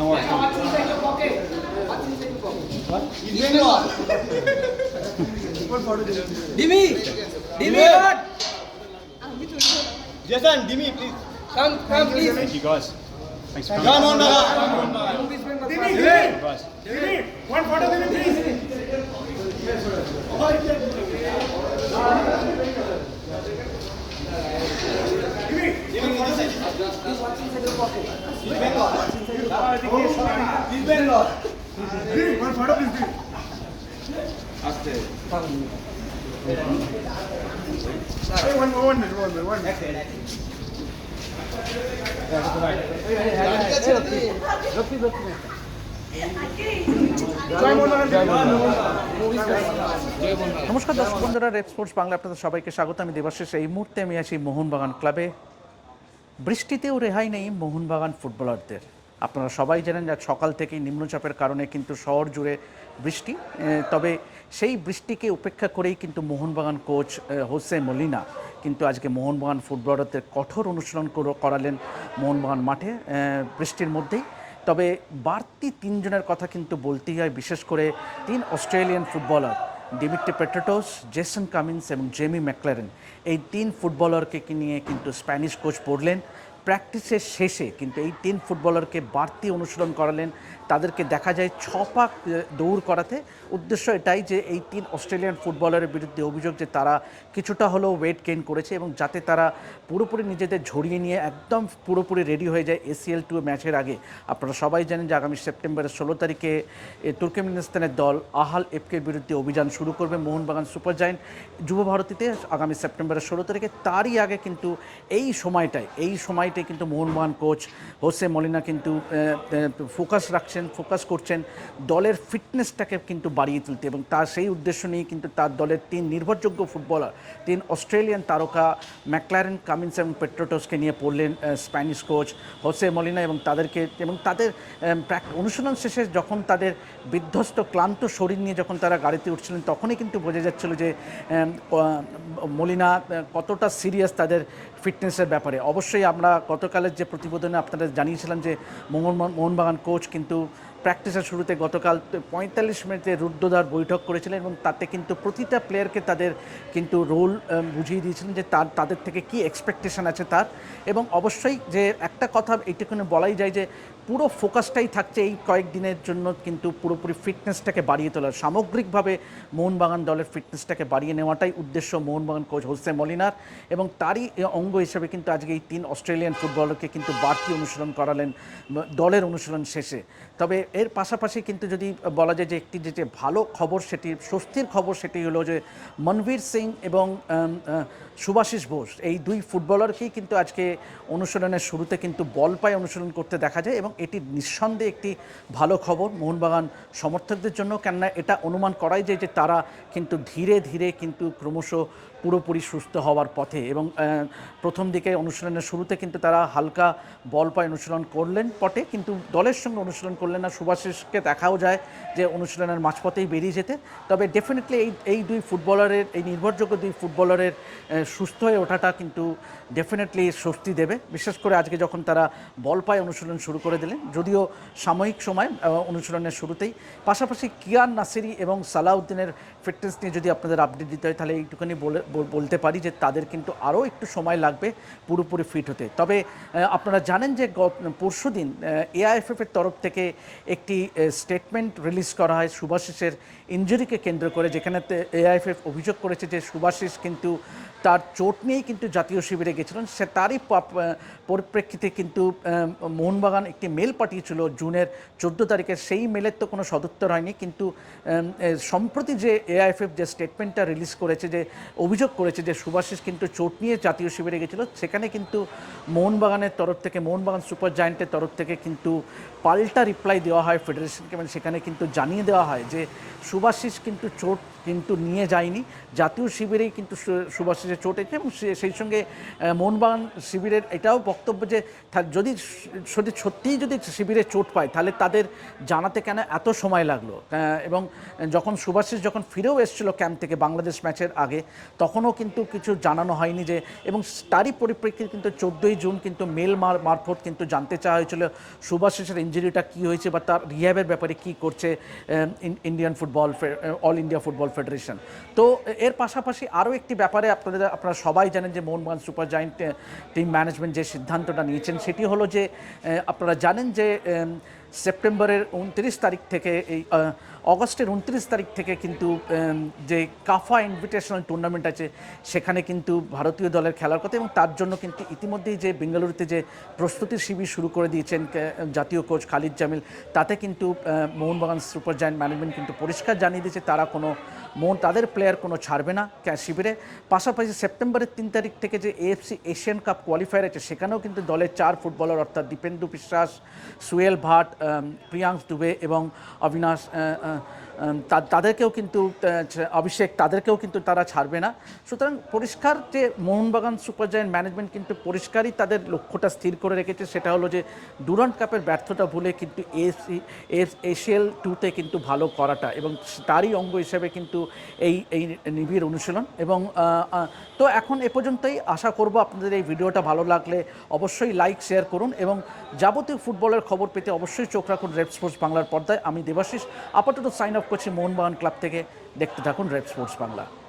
No worries. What? What? Dimi! Dimi, what? Jason, Dimi, please. Come, come, please. Thank you, guys. Thanks for coming. Come on, Dimi! Dimi! One please. নমস্কার দর্শক বন্ধুরা rape sports Bangla আপনাদের সবাইকে স্বাগত। আমি দেবাশিস। এই মুহূর্তে আমি আছি মোহনবাগান ক্লাবে। বৃষ্টিতেও রেহাই নেই মোহনবাগান ফুটবলারদের। আপনারা সবাই জানেন যে সকাল থেকেই নিম্নচাপের কারণে কিন্তু শহর জুড়ে বৃষ্টি তবে সেই বৃষ্টিকে উপেক্ষা করেই কিন্তু মোহনবাগান কোচ হোসে মলিনা কিন্তু আজকে মোহনবাগান ফুটবলারদের কঠোর অনুশীলন করালেন মোহনবাগান মাঠে বৃষ্টির মধ্যেই। তবে বাড়তি তিনজনের কথা কিন্তু বলতেই হয়, বিশেষ করে তিন Australian footballer, Dimitri Petratos, Jason Cummins এবং জেমি ম্যাকলারেন। এই তিন ফুটবলারকে নিয়ে কিন্তু স্প্যানিশ কোচ পড়লেন প্র্যাকটিসের শেষে কিন্তু এই তিন ফুটবলারকে বাড়তি অনুশীলন করালেন তাদেরকে দেখা যায় ছ পাক দৌড় করাতে। উদ্দেশ্য এটাই যে এই তিন অস্ট্রেলিয়ান ফুটবলারের বিরুদ্ধে অভিযোগ যে তারা কিছুটা হলেও ওয়েট গেইন করেছে এবং যাতে তারা পুরোপুরি নিজেদের ঝরিয়ে নিয়ে একদম পুরোপুরি রেডি হয়ে যায় এসিএল টু ম্যাচের আগে। আপনারা সবাই জানেন যে আগামী সেপ্টেম্বরের ষোলো তারিখে তুর্কমেনিস্তানের দল আহাল এফকের বিরুদ্ধে অভিযান শুরু করবে মোহনবাগান সুপার জায়েন্ট। যুব ভারতীতে আগামী সেপ্টেম্বরের ষোলো তারিখে তারই আগে কিন্তু এই সময়টায় এই সময়টায় কিন্তু মোহনবাগান কোচ হোসে মলিনা কিন্তু ফোকাস রাখছেন। ফোকাস করছেন, দলের ফিটনেসটাকে কিন্তু বাড়িয়ে তুলতে এবং তার সেই উদ্দেশ্য নিয়ে কিন্তু তার দলের তিন নির্ভরযোগ্য ফুটবলার, তিন অস্ট্রেলিয়ান তারকা ম্যাকলারেন, কামিন্স এবং পেট্রোটসকে নিয়ে পড়লেন স্প্যানিশ কোচ হোসে মলিনা এবং তাদেরকে, এবং তাদের অনুশীলন শেষে যখন তাদের বিধ্বস্ত, ক্লান্ত শরীর নিয়ে যখন তারা গাড়িতে উঠছিলেন, তখনই কিন্তু বোঝা যাচ্ছিল যে মলিনা কতটা সিরিয়াস তাদের ফিটনেসের ব্যাপারে। অবশ্যই আমরা গতকালের যে প্রতিবেদনে আপনাদের জানিয়েছিলাম যে মোহন মোহনবাগান কোচ কিন্তু প্র্যাকটিসের শুরুতে গতকাল পঁয়তাল্লিশ মিনিটে রুদ্রদার বৈঠক করেছিলেন এবং তাতে কিন্তু প্রতিটা প্লেয়ারকে তাদের কিন্তু রোল বুঝিয়ে দিয়েছিলেন যে তার, তাদের থেকে কি এক্সপেকটেশন আছে তার। এবং অবশ্যই যে একটা কথা এইটুকুনি বলাই যায় যে পুরো ফোকাসটাই থাকছে এই কয়েকদিনের জন্য কিন্তু পুরোপুরি ফিটনেসটাকে বাড়িয়ে তোলার, সামগ্রিকভাবে মোহনবাগান দলের ফিটনেসটাকে বাড়িয়ে নেওয়াটাই উদ্দেশ্য মোহনবাগান কোচ হোসে মলিনার এবং তারই অঙ্গ হিসেবে কিন্তু আজকে এই তিন অস্ট্রেলিয়ান ফুটবলারকে কিন্তু বাড়তি অনুশীলন করালেন দলের অনুশীলন শেষে। তবে এর পাশাপাশি কিন্তু যদি বলা যায় যে একটি যে ভালো খবর সেটি, স্বস্তির খবর সেটি হলো যে মনবীর সিং এবং সুভাষিস বোস, এই দুই ফুটবলারকেই কিন্তু আজকে অনুশীলনের শুরুতে কিন্তু বল পায়ে অনুশীলন করতে দেখা যায় এবং এটি নিঃসন্দেহে একটি ভালো খবর। মোহনবাগান সমর্থকদের জন্য, কেননা এটা অনুমান করাই যায় যে তারা কিন্তু ধীরে ধীরে কিন্তু ক্রমশ পুরোপুরি সুস্থ হওয়ার পথে এবং প্রথম দিকে অনুশীলনের শুরুতে কিন্তু তারা হালকা বল পায় অনুশীলন করলেন পটে, কিন্তু দলের সঙ্গে অনুশীলন করলেন না। সুভাষিসকে দেখাও যায় যে অনুশীলনের মাঝপথেই বেরিয়ে যেতে। তবে ডেফিনেটলি এই এই দুই ফুটবলারের এই নির্ভরযোগ্য দুই ফুটবলারের সুস্থ হয়ে ওঠাটা কিন্তু ডেফিনেটলি স্বস্তি দেবে। বিশেষ করে আজকে যখন তারা বল পায় অনুশীলন শুরু করে দিলেন। যদিও সাময়িক সময় অনুশীলনের শুরুতেই। পাশাপাশি কিয়ান নাসিরি এবং সালাউদ্দিনের ফিটনেস নিয়ে যদি আপনাদের আপডেট দিতে হয়, তাহলে একটুখানি বলে বলতে পারি যে তাদের কিন্তু আরও একটু সময় লাগবে পুরোপুরি ফিট হতে। তবে আপনারা জানেন যে পরশু দিন এআইএফএফ এর তরফ থেকে একটি স্টেটমেন্ট রিলিজ করা হয় সুভাষিসের ইঞ্জুরিকে কেন্দ্র করে, যেখানে এআইএফএফ অভিযোগ করেছে যে সুভাষিস কিন্তু তার চোট নিয়েই কিন্তু জাতীয় শিবিরে গেছিলেন। সে তারই পরিপ্রেক্ষিতে কিন্তু মোহনবাগান একটি মেল পাঠিয়েছিল জুনের চোদ্দ তারিখে সেই মেলের তো কোনো সদুত্তর হয়নি, কিন্তু সম্প্রতি যে এআইএফএফ যে স্টেটমেন্টটা রিলিজ করেছে, যে অভিযোগ করেছে যে সুভাষিস কিন্তু চোট নিয়ে জাতীয় শিবিরে গেছিল, সেখানে কিন্তু মোহনবাগানের তরফ থেকে, মোহনবাগান সুপার জায়েন্টের তরফ থেকে কিন্তু পাল্টা রিপ্লাই দেওয়া হয় ফেডারেশনকে মানে সেখানে কিন্তু জানিয়ে দেওয়া হয় যে সুভাষিস কিন্তু চোট কিন্তু নিয়ে যায়নি, জাতীয় শিবিরেই কিন্তু সুভাষিসের চোট এসেছে এবং সেই সঙ্গে মোহনবাগান শিবিরের এটাও বক্তব্য যে যদি স- যদি শিবিরে চোট পায়, তাহলে তাদের জানাতে কেন এত সময় লাগল? এবং যখন সুভাষিস যখন ফিরেও এসেছিল ক্যাম্প থেকে বাংলাদেশ ম্যাচের আগে, তখনও কিন্তু কিছু জানানো হয়নি যে, এবং তারই পরিপ্রেক্ষিতে কিন্তু চোদ্দোই জুন কিন্তু মেল মার, মারফত কিন্তু জানতে চাওয়া হয়েছিল সুভাষিসের ইঞ্জুরিটা কী হয়েছে বা তার রিহ্যাবের ব্যাপারে কী করছে Indian football all India football federation তো এর পাশাপাশি আরও একটি ব্যাপারে আপনাদের, আপনারা সবাই জানেন যে Mohun Bagan super giant team management যে সিদ্ধান্তটা নিয়েছেন, সেটি হলো যে আপনারা জানেন যে উম, সেপ্টেম্বরের উনত্রিশ তারিখ থেকে এই অগস্টের উনত্রিশ তারিখ থেকে কিন্তু যে কাফা ইনভিটেশনাল টুর্নামেন্ট আছে, সেখানে কিন্তু ভারতীয় দলের খেলার কথা এবং তার জন্য কিন্তু ইতিমধ্যেই যে বেঙ্গালুরুতে যে প্রস্তুতির শিবির শুরু করে দিয়েছেন জাতীয় কোচ খালিদ জামিল, তাতে কিন্তু মোহনবাগান সুপার জায়েন্ট ম্যানেজমেন্ট কিন্তু পরিষ্কার জানিয়ে দিয়েছে, তারা কোনো, মোহন, তাদের প্লেয়ার কোনো ছাড়বে না শিবিরে। পাশাপাশি সেপ্টেম্বরের তিন তারিখ থেকে যে এএফসি এশিয়ান কাপ কোয়ালিফায়ার আছে, সেখানেও কিন্তু দলের চার ফুটবলার, অর্থাৎ দীপেন্দু বিশ্বাস, সুয়েল ভাট প্রিয়াংশ দুবে এবং অবিনাশ আম, তা- তাদেরকেও কিন্তু অভিষেক তাদেরকেও কিন্তু তারা ছাড়বে না। সুতরাং পরিষ্কার যে মোহনবাগান সুপার জায়েন্ট ম্যানেজমেন্ট কিন্তু পরিষ্কারই তাদের লক্ষ্যটা স্থির করে রেখেছে, সেটা হলো যে ডুরান্ট কাপের ব্যর্থতা ভুলে কিন্তু এসি, এস এশিয়াল টুতে কিন্তু ভালো করাটা এবং তারই অঙ্গ হিসেবে কিন্তু এই এই নিবিড় অনুশীলন এবং তো এখন এ পর্যন্তই আশা করব আপনাদের এই ভিডিওটা ভালো লাগলে অবশ্যই লাইক, শেয়ার করুন এবং যাবতীয় ফুটবলের খবর পেতে অবশ্যই চোখ রাখুন রেড স্পোর্টস বাংলার পর্দায়। আমি দেবাশিস, আপাতত সাইন আপ করছি মোহনবাগান ক্লাব থেকে। দেখতে থাকুন রেড স্পোর্টস বাংলা।